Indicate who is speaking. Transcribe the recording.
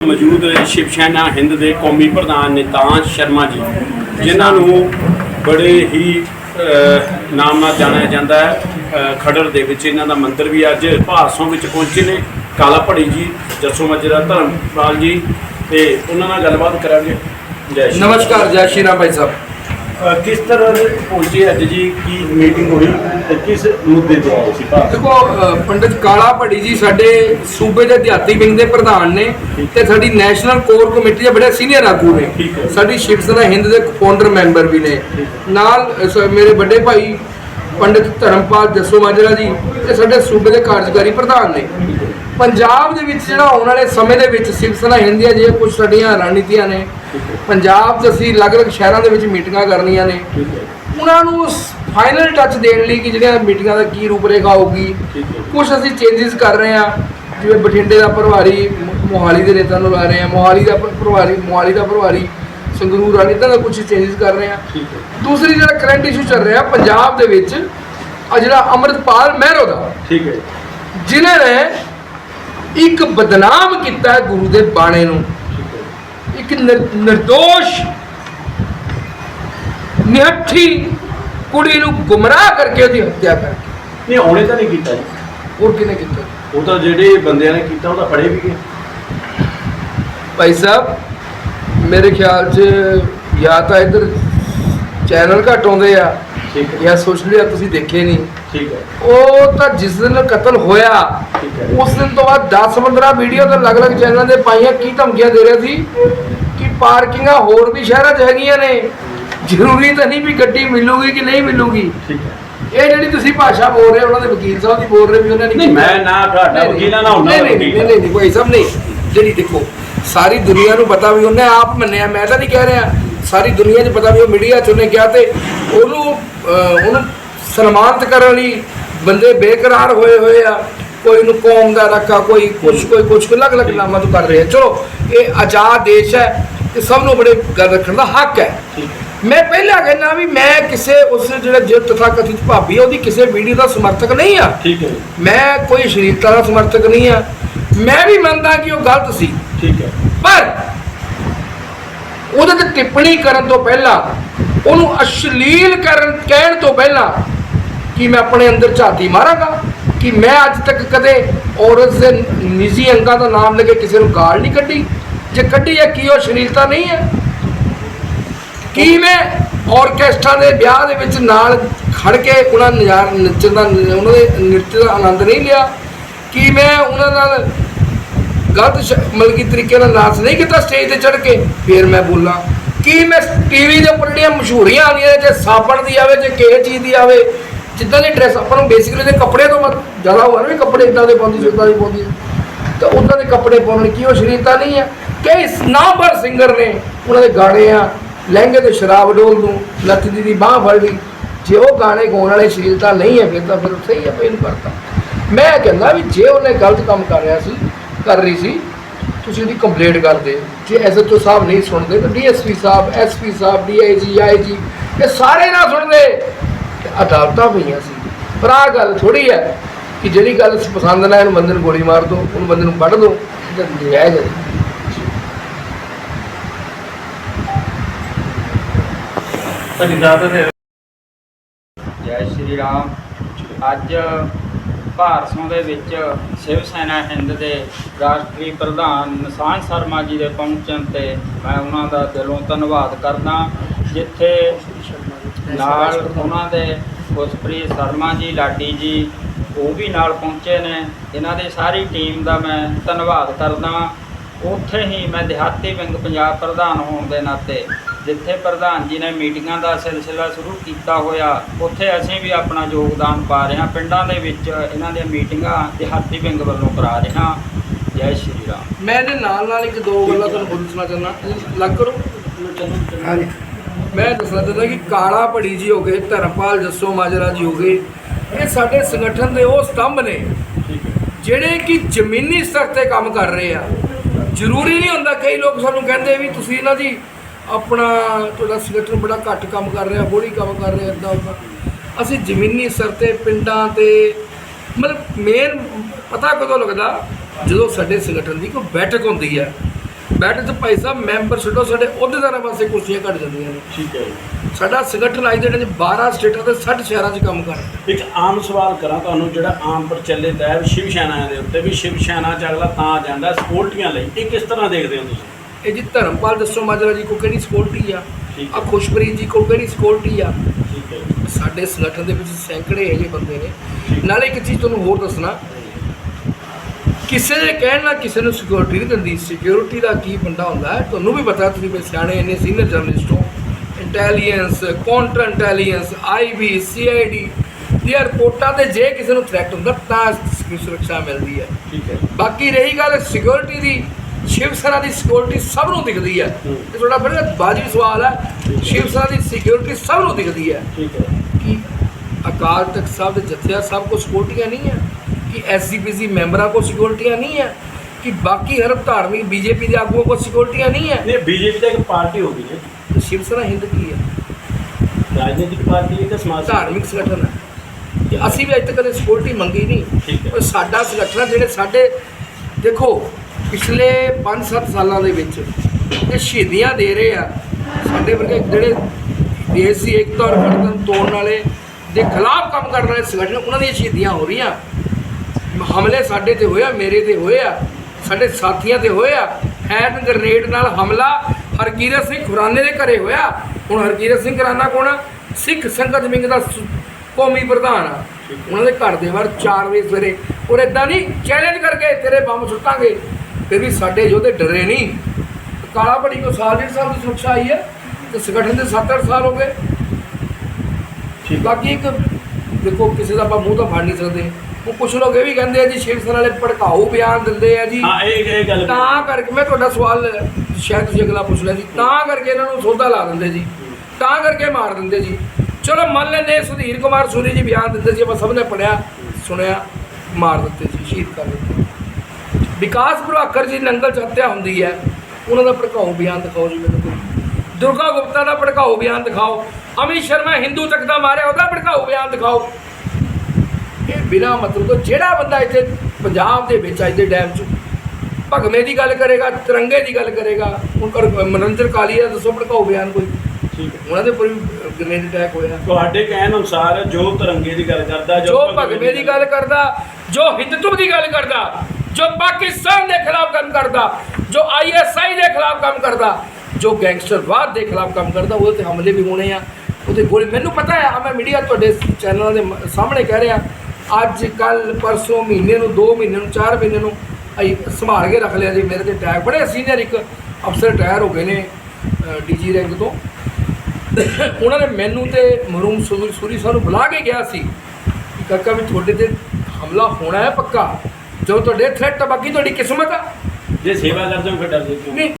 Speaker 1: ਮੌਜੂਦ ਸ਼ਿਵ ਸੈਨਾ ਹਿੰਦ ਦੇ ਕੌਮੀ ਪ੍ਰਧਾਨ ਨਿਤਾਂਸ਼ ਸ਼ਰਮਾ ਜੀ, ਜਿਨ੍ਹਾਂ ਨੂੰ ਬੜੇ ਹੀ ਨਾਮ ਨਾਲ ਜਾਣਿਆ ਜਾਂਦਾ ਹੈ। ਖੜਰ ਦੇ ਵਿੱਚ ਇਹਨਾਂ ਦਾ ਮੰਦਿਰ ਵੀ ਅੱਜ ਭਾਰਸੋਂ ਵਿੱਚ ਪਹੁੰਚੇ ਨੇ। ਕਾਲਾ ਭੜੀ ਜੀ, ਜੱਸੋ ਦਾ ਧਰਮਪਾਲ ਜੀ, ਤੇ ਉਹਨਾਂ ਨਾਲ ਗੱਲਬਾਤ ਕਰਾਂਗੇ। ਜੈ ਸ਼੍ਰੀ
Speaker 2: ਨਮਸਕਾਰ, ਜੈ ਸ਼੍ਰੀ ਰਾਮ ਭਾਈ ਸਾਹਿਬ।
Speaker 1: ਕਿਸ ਤਰ੍ਹਾਂ ਦੇ ਪਹੁੰਚੇ ਅੱਜ ਜੀ? ਕੀ ਮੀਟਿੰਗ ਹੋਈ ਤੇ ਕਿਸ ਮੁੱਦੇ ਤੇ ਆਏ ਸੀ
Speaker 2: ਦੇਖੋ ਅ, ਪੰਡਿਤ ਕਾਲਾ ਭੜੀ ਜੀ ਸਾਡੇ ਸੂਬੇ ਦੇ ਅਧਿਆਤੀ ਵਿੰਗ ਦੇ ਪ੍ਰਧਾਨ ਨੇ ਤੇ ਸਾਡੀ ਨੈਸ਼ਨਲ ਕੋਰ ਕਮੇਟੀ ਦੇ ਬੜੇ ਸੀਨੀਅਰ ਆਗੂ ਨੇ
Speaker 1: ਠੀਕ ਹੈ।
Speaker 2: ਸਾਡੀ ਸ਼ਿਵ ਸੈਨਾ ਹਿੰਦ ਦੇ ਫਾਊਂਡਰ ਮੈਂਬਰ ਵੀ ਨੇ। ਨਾਲ ਅ, ਸ- ਮੇਰੇ ਵੱਡੇ ਭਾਈ ਪੰਡਿਤ ਧਰਮਪਾਲ ਜੱਸੋ ਮਾਜਰਾ ਜੀ ਤੇ ਸਾਡੇ ਸੂਬੇ ਦੇ ਕਾਰਜਕਾਰੀ ਪ੍ਰਧਾਨ ਨੇ। ਪੰਜਾਬ ਦੇ ਵਿੱਚ ਜਿਹੜਾ ਆਉਣ ਵਾਲੇ ਸਮੇਂ ਦੇ ਵਿੱਚ ਸ਼ਿਵ ਸੈਨਾ ਹਿੰਦ ਦੀਆਂ ਜਿਹੜੀਆਂ ਕੁਝ ਸਾਡੀਆਂ ਰਣਨੀਤੀਆਂ ਨੇ। ਪੰਜਾਬ 'ਚ ਅਸੀਂ ਅਲੱਗ-ਅਲੱਗ ਸ਼ਹਿਰਾਂ ਦੇ ਵਿੱਚ ਮੀਟਿੰਗਾਂ ਕਰਨੀਆਂ ਨੇ। ਉਹਨਾਂ ਨੂੰ ਫਾਈਨਲ ਟੱਚ ਦੇਣ ਲਈ ਕਿ ਜਿਹੜੀਆਂ ਮੀਟਿੰਗਾਂ ਦਾ ਕੀ ਰੂਪਰੇਖਾ ਹੋਊਗੀ।
Speaker 1: ਠੀਕ
Speaker 2: ਕੁਝ ਅਸੀਂ ਚੇਂਜਸ ਕਰ ਰਹੇ ਹਾਂ। ਜਿਵੇਂ ਬਠਿੰਡੇ ਦਾ ਪ੍ਰਭਾਰੀ, ਮੋਹਾਲੀ ਦੇ ਨੇਤਾ ਨੂੰ ਲਾ ਰਹੇ ਹਾਂ। ਮੋਹਾਲੀ ਦਾ ਪ੍ਰਭਾਰੀ, ਮੋਹਾਲੀ ਦਾ ਪ੍ਰਭਾਰੀ ਸੰਗਰੂਰ ਵਾਲੀ ਇਦਾਂ ਦਾ ਕੁਝ ਚੇਂਜਸ ਕਰ ਰਹੇ
Speaker 1: ਠੀਕ ਹੈ।
Speaker 2: ਦੂਸਰੀ ਜਿਹੜਾ ਕਰੰਟ ਇਸ਼ੂ ਚੱਲ ਰਿਹਾ ਪੰਜਾਬ ਦੇ ਵਿੱਚ ਆ ਜਿਹੜਾ ਅੰਮ੍ਰਿਤਪਾਲ ਮਹਿਰੋ ਦਾ
Speaker 1: ਠੀਕ ਹੈ।
Speaker 2: ਜਿਨ੍ਹਾਂ ਨੇ ਇੱਕ ਬਦਨਾਮ ਕੀਤਾ ਗੁਰੂ ਦੇ ਬਾਣੇ ਨੂੰ। ਇੱਕ ਨਿਰ- ਨਿਰਦੋਸ਼ ਨਿਹੱਠੀ ਕੁੜੀ ਨੂੰ ਗੁੰਮਰਾਹ ਕਰਕੇ ਉਹਦੀ ਹੱਤਿਆ ਕਰ
Speaker 1: ਨਹੀਂ ਉਹਨੇ ਤਾਂ ਨਹੀਂ ਕੀਤਾ ਜੀ।
Speaker 2: ਹੋਰ ਕਿਹਨੇ ਕੀਤਾ?
Speaker 1: ਉਹ ਤਾਂ ਜਿਹੜੇ ਬੰਦਿਆਂ ਨੇ ਕੀਤਾ ਉਹ ਤਾਂ ਫੜੇ ਵੀ ਗਏ।
Speaker 2: ਭਾਈ ਸਾਹਿਬ ਮੇਰੇ ਖਿਆਲ 'ਚ ਜਾਂ ਤਾਂ ਇੱਧਰ ਚੈਨਲ ਘੱਟ ਆਉਂਦੇ ਆ
Speaker 1: ਠੀਕ ਹੈ।
Speaker 2: ਜਾਂ ਸੋਸ਼ਲ ਮੀਡੀਆ ਤੁਸੀਂ ਦੇਖੇ ਨਹੀਂ।
Speaker 1: ਠੀਕ ਹੈ।
Speaker 2: ਉਹ ਤਾਂ ਜਿਸ ਦਿਨ ਕਤਲ ਹੋਇਆ
Speaker 1: ਠੀਕ ਹੈ।
Speaker 2: ਉਸ ਦਿਨ ਤੋਂ ਬਾਅਦ 10-15 ਵੀਡੀਓ ਤਾਂ ਅਲੱਗ-ਅਲੱਗ ਚੈਨਲਾਂ ਦੇ ਪਾਈਆਂ ਕੀ ਧਮਕੀਆਂ ਦੇ ਰਿਹਾ ਸੀ? ਕਿ ਪਾਰਕਿੰਗਾਂ ਹੋਰ ਵੀ ਸ਼ਹਿਰਾਂ 'ਚ ਹੈਗੀਆਂ ਨੇ। ਜ਼ਰੂਰੀ ਤਾਂ ਨਹੀਂ ਵੀ ਗੱਡੀ ਮਿਲੂਗੀ ਕਿ ਨਹੀਂ ਮਿਲੂਗੀ।
Speaker 1: ਠੀਕ ਹੈ।
Speaker 2: ਇਹ ਜਿਹੜੀ ਤੁਸੀਂ ਭਾਸ਼ਾ ਬੋਲ ਰਹੇ ਉਹਨਾਂ ਦੇ ਵਕੀਲ ਸਾਹਿਬ ਦੀ ਬੋਲ ਰਹੇ ਵੀ ਉਹਨਾਂ ਨੇ
Speaker 1: ਨਹੀਂ ਮੈਂ ਨਾ ਤੁਹਾਡਾ ਵਕੀਲਾਂ ਨਾ ਹੁੰਦਾ
Speaker 2: ਨਹੀਂ ਨਹੀਂ ਨਹੀਂ ਭਾਈ ਸਾਹਿਬ ਨਹੀਂ। ਜਿਹੜੀ ਦੇਖੋ ਸਾਰੀ ਦੁਨੀਆ ਨੂੰ ਪਤਾ ਵੀ ਉਹਨੇ ਆਪ ਮੰਨਿਆ ਮੈਂ ਤਾਂ ਨਹੀਂ ਕਹਿ ਰਿਹਾ। ਸਾਰੀ ਦੁਨੀਆ 'ਚ ਪਤਾ ਵੀ ਉਹ ਮੀਡੀਆ 'ਚ ਉਹਨੇ ਕਿਹਾ ਤੇ ਉਹਨੂੰ ਉਹਨੂੰ ਸਨਮਾਨਿਤ ਕਰਨ ਲਈ ਬੰਦੇ ਬੇਕਰਾਰ ਹੋਏ ਹੋਏ ਆ। ਕੋਈ ਨੂੰ ਕੌਮ ਦਾ ਰੱਖਾ ਕੋਈ ਕੁਛ ਕੋਈ ਕੁਛ ਅਲੱਗ ਅਲੱਗ ਨਾਮਾਂ ਤੋਂ ਕਰ ਰਹੇ। ਚਲੋ ਇਹ ਆਜ਼ਾਦ ਦੇਸ਼ ਹੈ ਤੇ ਸਭ ਨੂੰ ਬੜੇ ਗੱਲ ਰੱਖਣ ਦਾ ਹੱਕ ਹੈ। ਮੈਂ ਪਹਿਲਾਂ ਕਹਿੰਦਾ ਵੀ ਮੈਂ ਕਿਸੇ ਉਸ ਜਿਹੜੇ ਜੋ ਤਥਾ ਕਥਿਤ ਭਾਬੀ ਆ, ਉਹਦੀ ਕਿਸੇ ਵੀਡੀਓ ਦਾ ਸਮਰਥਕ ਨਹੀਂ ਆ।
Speaker 1: ਠੀਕ ਹੈ
Speaker 2: ਮੈਂ ਕੋਈ ਸ਼ਰੀਰਤਾ ਦਾ ਸਮਰਥਕ ਨਹੀਂ ਆ। ਮੈਂ ਵੀ ਮੰਨਦਾ ਕਿ ਉਹ ਗਲਤ ਸੀ।
Speaker 1: ਠੀਕ ਹੈ।
Speaker 2: ਪਰ ਉਹਦੇ ਤੇ ਟਿੱਪਣੀ ਕਰਨ ਤੋਂ ਪਹਿਲਾਂ, ਉਹਨੂੰ ਅਸ਼ਲੀਲ ਕਰਨ, ਕਹਿਣ ਤੋਂ ਪਹਿਲਾਂ ਕਿ ਮੈਂ ਆਪਣੇ ਅੰਦਰ ਝਾਤੀ ਮਾਰਾਂਗਾ, ਕਿ ਮੈਂ ਅੱਜ ਤੱਕ ਕਦੇ ਔਰਤ ਦੇ ਨਿੱਜੀ ਅੰਗਾਂ ਦਾ ਨਾਮ ਲੈ ਕੇ ਕਿਸੇ ਨੂੰ ਗਾਲ ਨਹੀਂ ਕੱਢੀ। ਜੇ ਕੱਢੀ ਹੈ, ਕੀ ਉਹ ਸ਼ਰੀਰਤਾ ਨਹੀਂ ਹੈ? ਕੀ ਮੈਂ ਆਰਕੈਸਟਰਾ ਦੇ ਵਿਆਹ ਦੇ ਵਿੱਚ ਨਾਲ ਖੜ ਕੇ ਉਹਨਾਂ ਨਜ਼ਾਰ ਨੱਚਣ ਦਾ, ਉਹਨਾਂ ਦੇ ਨ੍ਰਿਤ ਦਾ ਆਨੰਦ ਨਹੀਂ ਲਿਆ? ਕੀ ਮੈਂ ਉਹਨਾਂ ਨਾਲ ਗਲਤ ਸ਼- ਮਤਲਬ ਕਿ ਤਰੀਕੇ ਨਾਲ ਨਾਚ ਨਹੀਂ ਕੀਤਾ ਸਟੇਜ ਤੇ ਚੜ ਕੇ, ਫਿਰ ਮੈਂ ਬੋਲਾਂ, ਕੀ ਮੈਂ ਟੀਵੀ ਦੇ ਉੱਪਰ ਜਿਹੜੀਆਂ ਮਸ਼ਹੂਰੀਆਂ ਆਉਂਦੀਆਂ ਨੇ, ਜੇ ਸਾਬਣ ਦੀ ਆਵੇ, ਜੇ ਕਿਸੇ ਚੀਜ਼ ਦੀ ਆਵੇ, ਜਿੱਦਾਂ ਦੀ ਡਰੈਸ ਆਪਾਂ ਨੂੰ ਬੇਸਿਕਲੀ ਦੇ ਕੱਪੜੇ ਤੋਂ ਜ਼ਿਆਦਾ ਹੋਇਆ ਵੀ ਕੱਪੜੇ ਇਦਾਂ ਦੇ ਪਾਉਂਦੀ, ਜਿੱਦਾਂ ਦੀ ਪਾਉਂਦੀ ਤਾਂ ਉਦਾਂ ਦੇ ਕੱਪੜੇ ਪਾਉਣ ਕੀ ਉਹ ਸ਼ਰੀਰਤਾ ਨਹੀਂ ਆ ਕਈ ਨਾਮਵਰ ਸਿੰਗਰ ਨੇ, ਉਹਨਾਂ ਦੇ ਗਾਣੇ ਆ, ਲਹਿੰਗੇ ਤੇ ਸ਼ਰਾਬ ਡੋਲ ਨੂੰ ਲੱਤ ਦੀ ਦੀ ਬਾਹ ਫੜ ਲਈ। ਜੇ ਉਹ ਗਾਣੇ ਗਾਉਣ ਵਾਲੇ ਸ਼ਰੀਰਤਾ ਨਹੀਂ ਹੈ, ਫਿਰ ਤਾਂ ਫਿਰ ਸਹੀ ਹੈ ਪੇਨ ਕਰਤਾ ਮੈਂ ਕਹਿੰਦਾ ਵੀ ਜੇ ਉਹਨੇ ਗਲਤ ਕੰਮ ਕਰ ਰਿਹਾ ਸੀ ਕਰ ਰਹੀ ਸੀ ਤੁਸੀਂ ਉਹਦੀ ਕੰਪਲੇਂਟ ਕਰਦੇ। ਜੇ ਐਸਐਚਓ ਸਾਹਿਬ ਨਹੀਂ ਸੁਣਦੇ ਤਾਂ ਡੀਐਸਪੀ ਸਾਹਿਬ ਐਸਪੀ ਸਾਹਿਬ ਡੀਆਈਜੀ ਆਈਜੀ ਇਹ ਸਾਰੇ ਨਾ ਸੁਣਦੇ। ਅਦਾਲਤਾਂ ਪਈਆਂ ਸੀ। ਪਰ ਆਹ ਗੱਲ ਥੋੜੀ ਹੈ ਕਿ ਜਿਹੜੀ ਗੱਲ ਪਸੰਦ ਨਾ ਇਹਨੂੰ ਬੰਦੇ ਨੂੰ ਗੋਲੀ ਮਾਰ ਦਿਓ ਉਹਨੂੰ ਬੰਦੇ ਨੂੰ ਵੱਢ ਦਿਓ ਨਜਾਇਜ਼ ਹੈ
Speaker 3: ਜੈ ਸ਼੍ਰੀ ਰਾਮ। ਅੱਜ ਭਾਰਸੋਂ ਦੇ ਵਿੱਚ ਸ਼ਿਵ ਸੈਨਾ ਹਿੰਦ ਦੇ ਰਾਸ਼ਟਰੀ ਪ੍ਰਧਾਨ ਨਿਸ਼ਾਨ ਸ਼ਰਮਾ ਜੀ ਦੇ ਪਹੁੰਚਣ ਤੇ ਮੈਂ ਉਹਨਾਂ ਦਾ ਦਿਲੋਂ ਧੰਨਵਾਦ ਕਰਦਾ ਜਿੱਥੇ ਨਾਲ ਉਹਨਾਂ ਦੇ ਗੁਰਪ੍ਰੀਤ ਸ਼ਰਮਾ ਜੀ, ਲਾਡੀ ਜੀ, ਉਹ ਵੀ ਨਾਲ ਪਹੁੰਚੇ ਨੇ। ਇਹਨਾਂ ਦੀ ਸਾਰੀ ਟੀਮ ਦਾ ਮੈਂ ਧੰਨਵਾਦ ਕਰਦਾ ਉੱਥੇ ਹੀ ਮੈਂ ਦਿਹਾਤੀ ਵਿੰਗ ਪੰਜਾਬ ਪ੍ਰਧਾਨ ਹੋਣ ਦੇ ਨਾਤੇ ਜਿੱਥੇ ਪ੍ਰਧਾਨ ਜੀ ਨੇ ਮੀਟਿੰਗਾਂ ਦਾ ਸਿਲਸਿਲਾ ਸ਼ੁਰੂ ਕੀਤਾ ਹੋਇਆ ਉੱਥੇ ਅਸੀਂ ਵੀ ਆਪਣਾ ਯੋਗਦਾਨ ਪਾ ਰਹੇ ਹਾਂ। ਪਿੰਡਾਂ ਦੇ ਵਿੱਚ ਇਹਨਾਂ ਦੀਆਂ ਮੀਟਿੰਗਾਂ ਦਿਹਾਤੀ ਵਿੰਗ ਵੱਲੋਂ ਕਰਾ ਰਹੇ ਹਾਂ। ਜੈ ਸ਼੍ਰੀ ਰਾਮ।
Speaker 2: ਮੈਂ ਇਹਦੇ ਨਾਲ ਨਾਲ ਇੱਕ ਦੋ ਗੱਲਾਂ ਤੁਹਾਨੂੰ ਬੋਲਣਾ ਚਾਹੁੰਦਾ। ਲੱਗ ਕਰੋ। ਹਾਂਜੀ। ਮੈਂ ਦੱਸਣਾ ਚਾਹੁੰਦਾ ਕਿ ਕਾਲਾ ਪੜੀ ਜੀ ਹੋ ਗਏ ਧਰਮਪਾਲ ਜੱਸੋ ਮਾਜਰਾ ਜੀ ਹੋ ਗਏ ਇਹ ਸਾਡੇ ਸੰਗਠਨ ਦੇ ਉਹ ਸਤੰਭ ਨੇ ਜਿਹੜੇ ਕਿ ਜ਼ਮੀਨੀ ਸਤਰ ਤੇ ਕੰਮ ਕਰ ਰਹੇ ਆ। ਜ਼ਰੂਰੀ ਨਹੀਂ ਹੁੰਦਾ ਕਈ ਲੋਕ ਸਾਨੂੰ ਕਹਿੰਦੇ ਵੀ ਤੁਸੀਂ ਇਹਨਾਂ ਦੀ ਆਪਣਾ ਤੁਹਾਡਾ ਸੰਗਠਨ ਬੜਾ ਘੱਟ ਕੰਮ ਕਰ ਰਿਹਾ ਬੋੜੀ ਕੰਮ ਕਰ ਰਿਹਾ ਇਦਾਂ ਉਦਾਂ ਅਸੀਂ ਜ਼ਮੀਨੀ ਸਤਰ ਤੇ ਪਿੰਡਾਂ ਤੇ ਮਤਲਬ ਮੇਨ ਪਤਾ ਕਦੋਂ ਲੱਗਦਾ? ਜਦੋਂ ਸਾਡੇ ਸੰਗਠਨ ਦੀ ਕੋਈ ਬੈਠਕ ਹੁੰਦੀ ਹੈ ਬੈਠੇ ਤੇ ਭਾਈ ਸਾਹਿਬ ਮੈਂਬਰ ਛੱਡੋ ਸਾਡੇ ਅਹੁਦੇਦਾਰਾਂ ਵਾਸਤੇ ਕੁਰਸੀਆਂ ਘੱਟ ਜਾਂਦੀਆਂ ਨੇ।
Speaker 1: ਠੀਕ ਹੈ
Speaker 2: ਸਾਡਾ ਸੰਗਠਨ ਅੱਜ ਦੇ ਦਿਨ 'ਚ 12 ਸਟੇਟਾਂ ਤੇ 60 ਸ਼ਹਿਰਾਂ 'ਚ ਕੰਮ ਕਰ
Speaker 1: ਇੱਕ ਆਮ ਸਵਾਲ ਕਰਾਂ ਤੁਹਾਨੂੰ ਜਿਹੜਾ ਆਮ ਪ੍ਰਚਲਿਤ ਹੈ ਸ਼ਿਵ ਸੈਨਾ ਦੇ ਉੱਤੇ ਵੀ ਸ਼ਿਵ ਸੈਨਾ ਚ ਅਗਲਾ ਤਾਂ ਜਾਂਦਾ ਸਕਿਉਰਟੀਆਂ ਲਈ। ਇਹ ਕਿਸ ਤਰ੍ਹਾਂ ਦੇਖਦੇ ਹੋ ਤੁਸੀਂ?
Speaker 2: ਇਹ ਜੀ ਧਰਮਪਾਲ ਦੱਸੋ ਮਾਜਰਾ ਜੀ ਕੋ ਕਿਹੜੀ ਸਕਿਉਰਟੀ ਆ?
Speaker 1: ਠੀਕ
Speaker 2: ਆ ਖੁਸ਼ਪ੍ਰੀਤ ਜੀ ਕੋ ਕਿਹੜੀ ਸਕਿਉਰਟੀ ਆ?
Speaker 1: ਠੀਕ ਹੈ
Speaker 2: ਸਾਡੇ ਸੰਗਠਨ ਦੇ ਵਿੱਚ ਸੈਂਕੜੇ ਇਹੋ ਜਿਹੇ ਬੰਦੇ ਨੇ। ਨਾਲੇ ਇੱਕ ਚੀਜ਼ ਤੁਹਾਨੂੰ ਹੋਰ ਦੱਸਣਾ। ਕਿਸੇ ਦੇ ਕਹਿਣ ਨਾਲ ਕਿਸੇ ਨੂੰ ਸਿਕਿਉਰਿਟੀ ਨਹੀਂ ਦਿੰਦੀ। ਸਿਕਿਉਰਿਟੀ ਦਾ ਕੀ ਬੰਦਾ ਹੁੰਦਾ ਹੈ ਤੁਹਾਨੂੰ ਵੀ ਪਤਾ ਤੁਸੀਂ ਵੀ ਸਿਆਣੇ ਇੰਨੇ ਸੀਨੀਅਰ ਜਰਨਲਿਸਟ ਹੋ। Intelligence counter intelligence IB CID ਦੀਆਂ ਰਿਪੋਰਟਾਂ ਤੇ ਜੇ ਕਿਸੇ ਨੂੰ ਥ੍ਰੈਟ ਹੁੰਦਾ ਤਾਂ ਸੁਰੱਖਿਆ ਮਿਲਦੀ ਹੈ।
Speaker 1: ਠੀਕ ਹੈ।
Speaker 2: ਬਾਕੀ ਰਹੀ ਗੱਲ ਸਿਕਿਉਰਿਟੀ ਦੀ। ਸ਼ਿਵ ਸੈਨਾ ਦੀ ਸਿਕਿਉਰਿਟੀ ਸਭ ਨੂੰ ਦਿਖਦੀ ਹੈ। ਇਹ ਤੁਹਾਡਾ ਬੜਾ ਬਾਜੀ ਸਵਾਲ ਹੈ ਸ਼ਿਵ ਸੈਨਾ ਦੀ ਸਿਕਿਉਰਿਟੀ ਸਭ ਨੂੰ ਦਿਖਦੀ ਹੈ
Speaker 1: ਠੀਕ ਹੈ।
Speaker 2: ਕਿ ਅਕਾਲ ਤਖਤ ਸਾਹਿਬ ਦੇ ਜਥਿਆ ਸਾਹਿਬ ਕੋ ਸਿਕਿਉਰਟੀਆਂ ਨਹੀਂ ਹੈ ਕਿ ਐਸਜੀਪੀਸੀ ਮੈਂਬਰਾਂ ਕੋ ਸਿਕਿਉਰਟੀਆਂ ਨਹੀਂ ਹੈ ਕਿ ਬਾਕੀ ਹਰ ਧਾਰਮਿਕ ਬੀਜੇਪੀ ਦੇ ਆਗੂਆਂ ਕੋ ਸਿਕਿਉਰਟੀਆਂ ਨਹੀਂ ਹੈ।
Speaker 1: ਨਹੀਂ ਬੀਜੇਪੀ ਤਾਂ ਇੱਕ ਪਾਰਟੀ ਹੋ ਗਈ ਹੈ।
Speaker 2: ਤੇ ਸ਼ਿਵ ਸੈਨਾ ਹਿੰਦ ਕੀ ਹੈ?
Speaker 1: ਰਾਜਨੀਤਿਕ ਪਾਰਟੀ ਹੈ ਕਿ ਸਮਾਜ?
Speaker 2: ਧਾਰਮਿਕ ਸੰਗਠਨ ਹੈ। ਅਸੀਂ ਵੀ ਅੱਜ ਤੱਕ ਕਦੇ ਸਿਕਿਉਰਟੀ ਮੰਗੀ ਨਹੀਂ। ਪਰ ਸਾਡਾ ਸੰਗਠਨ ਜਿਹੜੇ ਸਾਡੇ ਦੇਖੋ ਪਿਛਲੇ 5-7 ਸਾਲਾਂ ਦੇ ਵਿੱਚ ਇਹ ਸ਼ਹੀਦੀਆਂ ਦੇ ਰਹੇ ਆ। ਸਾਡੇ ਵਰਗੇ ਜਿਹੜੇ ਦੇਸ਼ ਦੀ ਏਕਤਾ ਔਰ ਨੂੰ ਤੋੜਨ ਵਾਲੇ ਦੇ ਖਿਲਾਫ ਕੰਮ ਕਰਨ ਵਾਲੇ ਸੰਗਠਨ ਉਹਨਾਂ ਦੀਆਂ ਸ਼ਹੀਦੀਆਂ ਹੋ ਰਹੀਆਂ। ਹਮਲੇ ਸਾਡੇ ਤੇ ਹੋਇਆ ਮੇਰੇ ਤੇ ਹੋਇਆ ਸਾਡੇ ਸਾਥੀਆਂ ਤੇ ਹੋਇਆ ਹੈਂਡ ਗ੍ਰਨੇਡ ਨਾਲ ਹਮਲਾ ਹਰਕੀਰਤ ਸਿੰਘ ਖੁਰਾਨੇ ਦੇ ਘਰੇ ਹੋਇਆ। ਹੁਣ ਹਰਕੀਰਤ ਸਿੰਘ ਖੁਰਾਨਾ ਕੌਣ ਆ? ਸਿੱਖ ਸੰਗਤ ਵਿੰਗ ਦਾ ਕੌਮੀ ਪ੍ਰਧਾਨ ਆ। ਉਹਨਾਂ ਦੇ ਘਰ ਦੇ ਬਾਹਰ 4 ਵਜੇ ਸਵੇਰੇ। ਔਰ ਇਦਾਂ ਨਹੀਂ ਚੈਲੰਜ ਕਰਕੇ ਤੇਰੇ ਬੰਬ ਸੁੱਟਾਂਗੇ। ਫਿਰ ਵੀ ਸਾਡੇ ਯੋਧੇ ਡਰੇ ਨਹੀਂ। ਕਾਲਾ ਬੜੀ ਕੋ ਸਾਲ ਡੇਢ ਸਾਲ ਦੀ ਸੁਰੱਖਿਆ ਆਈ ਹੈ ਤੇ ਸੰਗਠਨ ਦੇ 7-8 ਸਾਲ ਹੋ ਗਏ।
Speaker 1: ਠੀਕ।
Speaker 2: ਬਾਕੀ ਇੱਕ ਦੇਖੋ ਕਿਸੇ ਦਾ ਆਪਾਂ ਮੂੰਹ ਤਾਂ ਫੜ ਨਹੀਂ ਸਕਦੇ। ਉਹ ਕੁਝ ਲੋਕ ਇਹ ਵੀ ਕਹਿੰਦੇ ਆ ਜੀ ਸ਼ਿਵ ਸੈਨਾ ਵਾਲੇ ਭੜਕਾਊ ਬਿਆਨ ਦਿੰਦੇ ਆ ਜੀ।
Speaker 1: ਹਾਂ ਇਹ ਇਹ ਗੱਲ
Speaker 2: ਤਾਂ ਕਰਕੇ ਮੈਂ ਤੁਹਾਡਾ ਸਵਾਲ ਸ਼ਾਇਦ ਤੁਸੀਂ ਅਗਲਾ ਪੁੱਛ ਲਿਆ ਸੀ ਤਾਂ ਕਰਕੇ ਇਹਨਾਂ ਨੂੰ ਸੌਦਾ ਲਾ ਦਿੰਦੇ ਜੀ। ਤਾਂ ਕਰਕੇ ਮਾਰ ਦਿੰਦੇ ਜੀ। ਚਲੋ ਮੰਨ ਲੈਂਦੇ ਸੁਧੀਰ ਕੁਮਾਰ ਸੂਰੀ ਜੀ ਬਿਆਨ ਦਿੰਦੇ ਸੀ ਆਪਾਂ ਸਭ ਨੇ ਪੜਿਆ ਸੁਣਿਆ ਮਾਰ ਦਿੱਤੇ ਜੀ ਸ਼ਹੀਦ ਕਰ ਦਿੱਤੇ। ਵਿਕਾਸ ਪ੍ਰਭਾਕਰ ਜੀ ਨੰਗਲ ਹੱਤਿਆ ਹੁੰਦੀ ਹੈ ਉਹਨਾਂ ਦਾ ਭੜਕਾਊ ਬਿਆਨ ਦਿਖਾਓ ਜੀ ਮੈਨੂੰ ਕੋਈ। ਦੁਰਗਾ ਗੁਪਤਾ ਦਾ ਭੜਕਾਊ ਬਿਆਨ ਦਿਖਾਓ। ਅਮਿਤ ਸ਼ਰਮਾ ਹਿੰਦੂ ਤੱਕ ਦਾ ਮਾਰਿਆ ਉਹਦਾ ਭੜਕਾਊ ਬਿਆਨ ਦਿਖਾਓ। ਇਹ ਬਿਨਾ ਮਤਲਬ ਤੋਂ ਜਿਹੜਾ ਬੰਦਾ ਇੱਥੇ ਪੰਜਾਬ ਦੇ ਵਿੱਚ ਅੱਜ ਦੇ ਟਾਈਮ 'ਚ ਭਗਵੇਂ ਦੀ ਗੱਲ ਕਰੇਗਾ ਤਿਰੰਗੇ ਦੀ ਗੱਲ ਕਰੇਗਾ ਹੁਣ ਕਰ ਮਨਿੰਦਰ ਕਾਲੀਆ ਦੱਸੋ ਭੜਕਾਊ ਬਿਆਨ ਕੋਈ?
Speaker 1: ਠੀਕ
Speaker 2: ਉਹਨਾਂ ਦੇ ਉੱਪਰ ਗ੍ਰੇਨੇਡ ਅਟੈਕ ਹੋਇਆ।
Speaker 1: ਤੁਹਾਡੇ ਕਹਿਣ ਅਨੁਸਾਰ ਜੋ ਤਿਰੰਗੇ ਦੀ ਗੱਲ ਕਰਦਾ
Speaker 2: ਜੋ ਭਗਵੇਂ ਦੀ ਗੱਲ ਕਰਦਾ ਜੋ ਹਿੰਦੂਤਵ ਦੀ ਗੱਲ ਕਰਦਾ ਜੋ ਪਾਕਿਸਤਾਨ ਦੇ ਖਿਲਾਫ ਕੰਮ ਕਰਦਾ, ਜੋ ਆਈਐਸਆਈ ਦੇ ਖਿਲਾਫ ਕੰਮ ਕਰਦਾ, ਜੋ ਗੈਂਗਸਟਰਵਾਦ ਦੇ ਖਿਲਾਫ ਕੰਮ ਕਰਦਾ, ਉਹਦੇ ਤੇ ਹਮਲੇ ਵੀ ਹੋਣੇ ਆ। ਉਹਦੇ ਗੋਲੀ, ਮੈਨੂੰ ਪਤਾ ਹੈ ਆ ਮੈਂ ਮੀਡੀਆ ਤੁਹਾਡੇ ਚੈਨਲਾਂ ਦੇ ਸਾਹਮਣੇ ਕਹਿ ਰਿਹਾ, ਅੱਜ ਕੱਲ ਪਰਸੋਂ, ਮਹੀਨੇ ਨੂੰ 2 ਮਹੀਨੇ ਨੂੰ 4 ਮਹੀਨੇ ਨੂੰ, ਅਸੀਂ ਸੰਭਾਲ ਕੇ ਰੱਖ ਲਿਆ ਜੀ, ਮੇਰੇ ਤੇ ਟੈਗ ਬੜੇ ਸੀਨੀਅਰ ਇੱਕ ਅਫਸਰ ਰਿਟਾਇਰ ਹੋ ਗਏ ਨੇ ਡੀਜੀ ਰੈਂਕ ਤੋਂ। ਉਹਨਾਂ ਨੇ ਮੈਨੂੰ ਤੇ ਮਰੂਮ ਸੂਰੀ ਸੂਰੀ ਸਾਹਿਬ ਨੂੰ ਬੁਲਾ ਕੇ ਗਿਆ ਸੀ, ਕਿ ਕਾਕਾ ਵੀ ਤੁਹਾਡੇ ਤੇ ਹਮਲਾ ਹੋਣਾ ਹੈ ਪੱਕਾ। ਜੋ ਤੁਹਾਡੇ ਥ੍ਰੈਟ ਤਾਂ ਬਾਕੀ ਤੁਹਾਡੀ ਕਿਸਮਤ ਆ।
Speaker 1: ਜੇ ਸੇਵਾ ਕਰਦੇ ਹੋ ਫਿਰ ਡਰਦੇ ਕਿਉਂ?
Speaker 2: ਨਹੀਂ।